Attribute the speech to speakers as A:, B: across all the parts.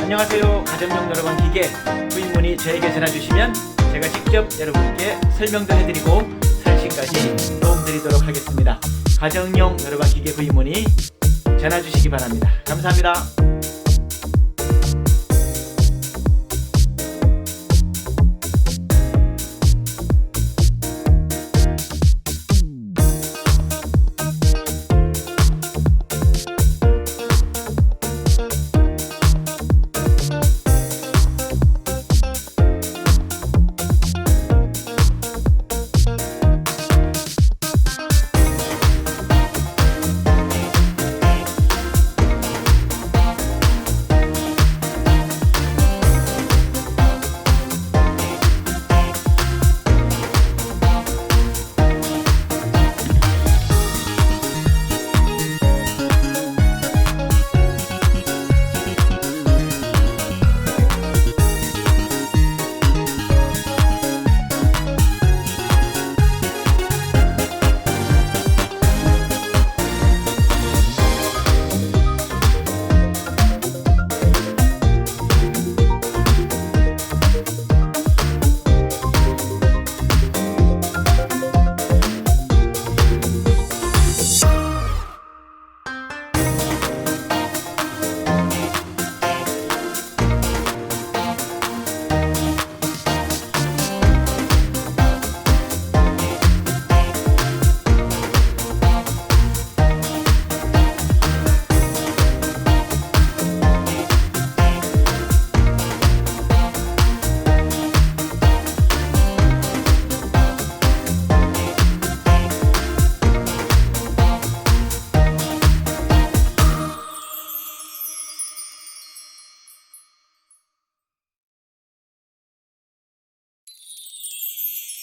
A: 안녕하세요. 가정용 노래방 기계 구입문의 저에게 전화 주시면 제가 직접 여러분께 설명도 해드리고 설치까지 도움드리도록 하겠습니다. 가정용 노래방 기계 구입문의 전화 주시기 바랍니다. 감사합니다.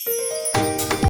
A: Música